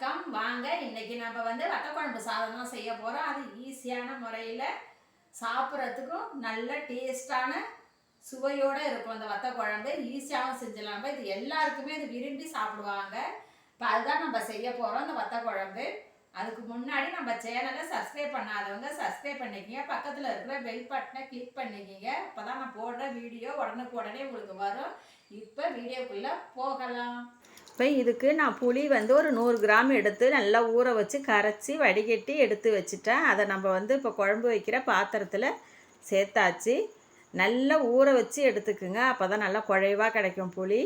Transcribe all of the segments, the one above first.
வணக்கம். வாங்க இன்னைக்கு நம்ம வந்து வத்தக்குழம்பு சாதம் தான் செய்ய போகிறோம் அது ஈஸியான முறையில் சாப்பிட்றதுக்கும் நல்ல டேஸ்டான சுவையோடு இருக்கும் அந்த வத்தக்குழம்பு. ஈஸியாகவும் செஞ்சலாம் இது எல்லாருக்குமே இது விரும்பி சாப்பிடுவாங்க. இப்போ அதுதான் நம்ம செய்ய போகிறோம் அந்த வத்தக்குழம்பு. அதுக்கு முன்னாடி நம்ம சேனலை சப்ஸ்கிரைப் பண்ணாதவங்க சப்ஸ்கிரைப் பண்ணிக்கிங்க. பக்கத்தில் இருக்கிற பெல் பட்டனை கிளிக் பண்ணிக்கிங்க. அப்போ தான் நான் போடுற வீடியோ உடனுக்கு உடனே உங்களுக்கு வரும். இப்போ வீடியோக்குள்ளே போகலாம். இப்போ இதுக்கு நான் புளி வந்து ஒரு நூறு கிராம் எடுத்து நல்லா ஊற வச்சு கரைச்சி வடிகட்டி எடுத்து வச்சுட்டேன். அதை நம்ம வந்து இப்போ குழம்பு வைக்கிற பாத்திரத்தில் சேர்த்தாச்சு. நல்லா ஊற வச்சு எடுத்துக்குங்க. அப்போ தான் நல்லா குழைவாக கிடைக்கும் புளி.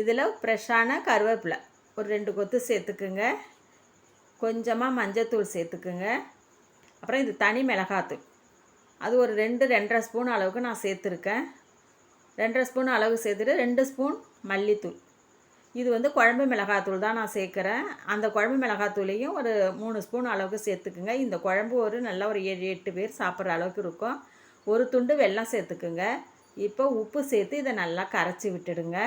இதில் ஃப்ரெஷ்ஷான கருவேப்பிலை. ஒரு ரெண்டு கொத்து சேர்த்துக்குங்க. கொஞ்சமாக மஞ்சத்தூள் சேர்த்துக்குங்க. அப்புறம் இது தனி மிளகாத்தூள். அது ஒரு ரெண்டு ரெண்டரை ஸ்பூன் அளவுக்கு நான் சேர்த்துருக்கேன். ரெண்டரை ஸ்பூன் அளவு சேர்த்துட்டு ரெண்டு ஸ்பூன் மல்லித்தூள். இது வந்து குழம்பு மிளகாத்தூள் தான் நான் சேர்க்குறேன். அந்த குழம்பு மிளகாத்தூளையும் ஒரு மூணு ஸ்பூன் அளவுக்கு சேர்த்துக்குங்க. இந்த குழம்பு ஒரு நல்ல ஒரு ஏழு எட்டு பேர் சாப்பிட்ற அளவுக்கு இருக்கும். ஒரு துண்டு வெல்லம் சேர்த்துக்குங்க. இப்போ உப்பு சேர்த்து இதை நல்லா கரைச்சி விட்டுடுங்க.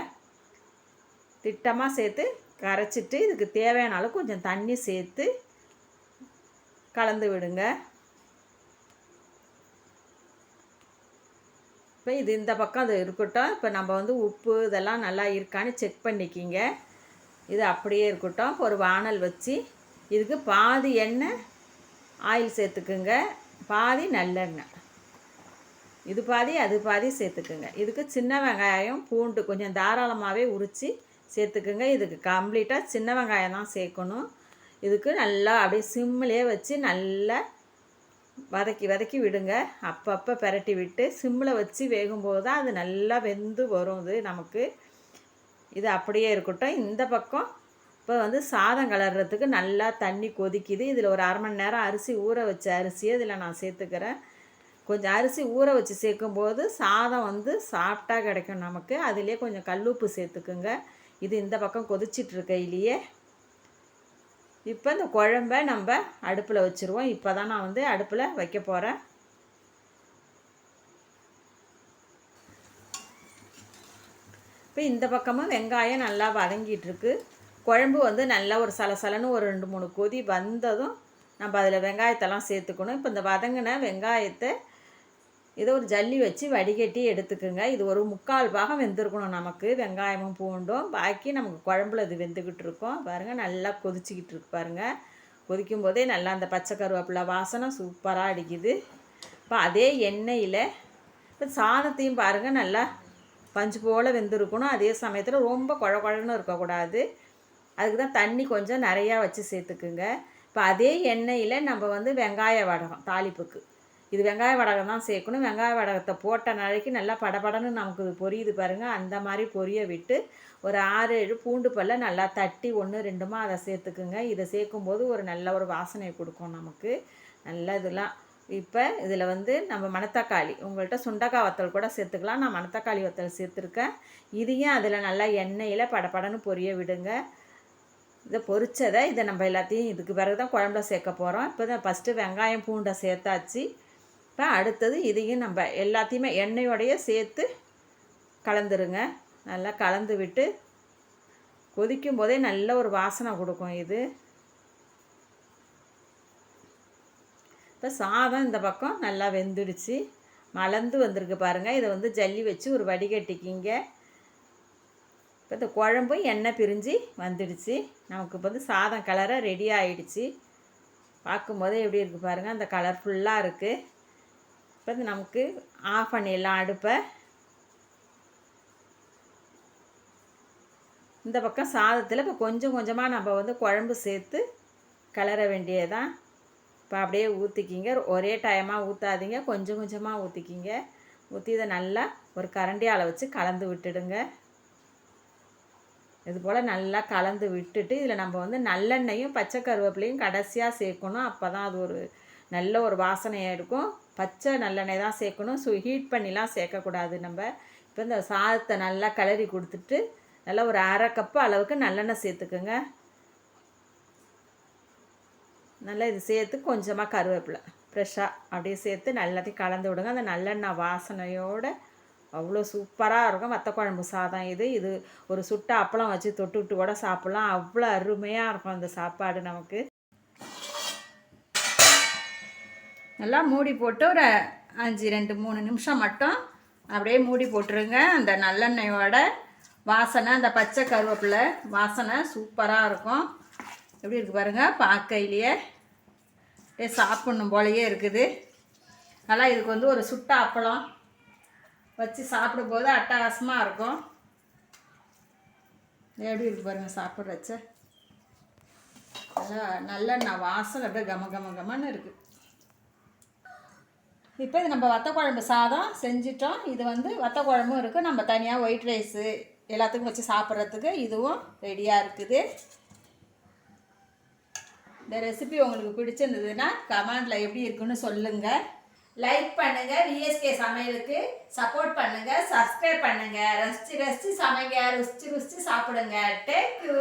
திட்டமாக சேர்த்து கரைச்சிட்டு இதுக்கு தேவையான அளவு கொஞ்சம் தண்ணி சேர்த்து கலந்து விடுங்க. இப்போ இது இந்த பக்கம் அது இருக்கட்டும். இப்போ நம்ம வந்து உப்பு இதெல்லாம் நல்லா இருக்கான்னு செக் பண்ணிக்கிங்க. இது அப்படியே இருக்கட்டும். ஒரு வானல் வச்சு இதுக்கு பாதி எண்ணெய் ஆயில் சேர்த்துக்குங்க. பாதி நல்லெண்ணெய். இது பாதி அது பாதி சேர்த்துக்குங்க. இதுக்கு சின்ன வெங்காயம் பூண்டு கொஞ்சம் தாராளமாகவே உரித்து சேர்த்துக்குங்க. இதுக்கு கம்ப்ளீட்டாக சின்ன வெங்காயம் தான் சேர்க்கணும். இதுக்கு நல்லா அப்படியே சிம்மிலே வச்சு நல்லா வதக்கி வதக்கி விடுங்க. அப்பப்போ பெரட்டி விட்டு சிம்மில் வச்சு வேகும்போது தான் அது நல்லா வெந்து வரும். இது நமக்கு இது அப்படியே இருக்கட்டும். இந்த பக்கம் இப்போ வந்து சாதம் கலர்றதுக்கு நல்லா தண்ணி கொதிக்குது. இதில் ஒரு அரை மணி நேரம் அரிசி ஊற வச்ச அரிசியை இதில் நான் சேர்த்துக்கிறேன். கொஞ்சம் அரிசி ஊற வச்சு சேர்க்கும்போது சாதம் வந்து சாஃப்டாக கிடைக்கும் நமக்கு. அதிலே கொஞ்சம் கல்லுப்பு சேர்த்துக்குங்க. இது இந்த பக்கம் கொதிச்சிட்ருக்கையிலேயே இப்போ இந்த குழம்ப நம்ம அடுப்பில் வச்சுருவோம். இப்போ தான் நான் வந்து அடுப்பில் வைக்க போகிறேன் இப்போ இந்த பக்கமும் வெங்காயம் நல்லா வதங்கிட்டுருக்கு குழம்பு வந்து நல்லா ஒரு சலசலன்னு ஒரு ரெண்டு மூணு கொதி வந்ததும் நம்ம அதில் வெங்காயத்தெல்லாம் சேர்த்துக்கணும். இப்போ இந்த வதங்கின வெங்காயத்தை இதை ஒரு ஜல்லி வச்சு வடிகட்டி எடுத்துக்கோங்க. இது ஒரு முக்கால் பாகம் வெந்திருக்கணும் நமக்கு. வெங்காயமும் பூண்டும். பாக்கி நமக்கு குழம்புல இது வெந்துக்கிட்டு இருக்கோம். பாருங்கள் நல்லா கொதிச்சிக்கிட்டு இருக்கு பாருங்கள் கொதிக்கும் போதே நல்லா அந்த பச்சை கருவேப்பிலை வாசனை சூப்பராக அடிக்குது. இப்போ அதே எண்ணெயில் இப்போ சாதத்தையும் பாருங்கள் நல்லா பஞ்சு போல் வெந்திருக்கணும். அதே சமயத்தில் ரொம்ப குழ குழன்னு இருக்கக்கூடாது. அதுக்கு தான் தண்ணி கொஞ்சம் நிறையா வச்சு சேர்த்துக்குங்க. இப்போ அதே எண்ணெயில் நம்ம வந்து வெங்காய வடகம் தாளிப்புக்கு. இது வெங்காய வடகம் தான் சேர்க்கணும். வெங்காய வடகத்தை போட்ட நாளைக்கு நல்லா படபடன்னு நமக்கு இது பொரியுது பாருங்கள் அந்த மாதிரி பொரிய விட்டு ஒரு ஆறு ஏழு பூண்டு பல்ல நல்லா தட்டி ஒன்று ரெண்டுமா அதை சேர்த்துக்குங்க. இதை சேர்க்கும்போது ஒரு நல்ல ஒரு வாசனை கொடுக்கும் நமக்கு. நல்ல இதெல்லாம். இப்போ இதில் வந்து நம்ம மணத்தக்காளி உங்கள்கிட்ட சுண்டக்காய் வத்தல் கூட சேர்த்துக்கலாம். நான் மணத்தக்காளி வத்தல் சேர்த்துருக்கேன். இதையும் அதில் நல்லா எண்ணெயில் படபடன்னு பொரிய விடுங்க. இதை பொரிச்சதை இதை நம்ம எல்லாத்தையும் இதுக்கு பிறகு தான் குழம்புல சேர்க்க போகிறோம் இப்போ தான் ஃபஸ்ட்டு வெங்காயம் பூண்டை சேர்த்தாச்சு. இப்போ அடுத்தது இதையும் நம்ம எல்லாத்தையுமே எண்ணெயோடையே சேர்த்து கலந்துருங்க. நல்லா கலந்து விட்டு கொதிக்கும் போதே நல்ல ஒரு வாசனை கொடுக்கும் இது. இப்போ சாதம் இந்த பக்கம் நல்லா வெந்துடுச்சு. மலர்ந்து வந்திருக்கு பாருங்கள் இதை வந்து ஜல்லி வச்சு ஒரு வடிகட்டிக்கிங்க. இப்போ இந்த குழம்பும் எண்ணெய் பிரிஞ்சு வந்துடுச்சு. நமக்கு இப்போ வந்து சாதம் கலரை ரெடி ஆகிடுச்சு பார்க்கும்போதே எப்படி இருக்குது பாருங்கள் அந்த கலர் ஃபுல்லாக இருக்குது இப்போ நமக்கு ஆஃப் பண்ணிடலாம் அடுப்பை இந்த பக்கம் சாதத்தில் இப்போ கொஞ்சம் கொஞ்சமாக நம்ம வந்து குழம்பு சேர்த்து கிளற வேண்டியதான் இப்போ அப்படியே ஊற்றிக்கிங்க ஒரே டைமாக ஊற்றாதீங்க கொஞ்சம் கொஞ்சமாக ஊற்றிக்கிங்க ஊற்றி இதை நல்லா ஒரு கரண்டியால் வச்சு கலந்து விட்டுடுங்க. இது போல் நல்லா கலந்து விட்டுட்டு இதில் நம்ம வந்து நல்லெண்ணெயும் பச்சை கருவேப்பிலையும் கடைசியாக சேர்க்கணும். அப்போ தான் அது ஒரு நல்ல ஒரு வாசனையாக இருக்கும். பச்சை நல்லெண்ணெய் தான் சேர்க்கணும். ஸோ ஹீட் பண்ணிலாம் சேர்க்கக்கூடாது நம்ம. இப்போ இந்த சாதத்தை நல்லா கிளறி கொடுத்துட்டு நல்லா ஒரு அரை கப்பு அளவுக்கு நல்லெண்ணெய் சேர்த்துக்குங்க. நல்லா இது சேர்த்து கொஞ்சமாக கருவேப்பிலை ஃப்ரெஷ்ஷாக அப்படியே சேர்த்து நல்லாத்தையும் கலந்து விடுங்க. அந்த நல்லெண்ணெய் வாசனையோடு அவ்வளோ சூப்பராக இருக்கும். வத்த குழம்பு சாதம் இது. இது ஒரு சுட்ட அப்பளம் வச்சு தொட்டுக்கிட்டு கூட சாப்பிட்லாம். அவ்வளோ அருமையாக இருக்கும் அந்த சாப்பாடு நமக்கு. நல்லா மூடி போட்டு ஒரு அஞ்சு ரெண்டு மூணு நிமிஷம் மட்டும் அப்படியே மூடி போட்டுருங்க. அந்த நல்லெண்ணெயோட வாசனை அந்த பச்சை கருவேப்பிலை வாசனை சூப்பராக இருக்கும். எப்படி இருக்குது பாருங்கள் பார்க்கையிலேயே. அப்படியே சாப்பிட்ணும் போலயே இருக்குது. நல்லா இதுக்கு வந்து ஒரு சுட்ட அப்பளம் வச்சு சாப்பிடும்போது அட்டகாசமாக இருக்கும். எப்படி இருக்கு பாருங்கள் சாப்பிட்றச்ச. நல்லா நல்லெண்ணெய் வாசனை அப்படியே கம கம கமன்னு இருக்குது இப்போ இது நம்ம வத்த குழம்பு சாதம் செஞ்சிட்டோம். இது வந்து வத்த குழம்பும் இருக்குது நம்ம தனியாக ஒயிட் ரைஸு எல்லாத்துக்கும் வச்சு சாப்பிட்றதுக்கு இதுவும் ரெடியாக இருக்குது. இந்த ரெசிபி உங்களுக்கு பிடிச்சிருந்ததுன்னா கமெண்டில் எப்படி இருக்குன்னு சொல்லுங்கள் லைக் பண்ணுங்கள் விஎஸ்கே சமையலுக்கு சப்போர்ட் பண்ணுங்கள் சப்ஸ்கிரைப் பண்ணுங்க. ரசித்து ரசிச்சு சமைங்க. ருசிச்சு ருசித்து சாப்பிடுங்க. Take you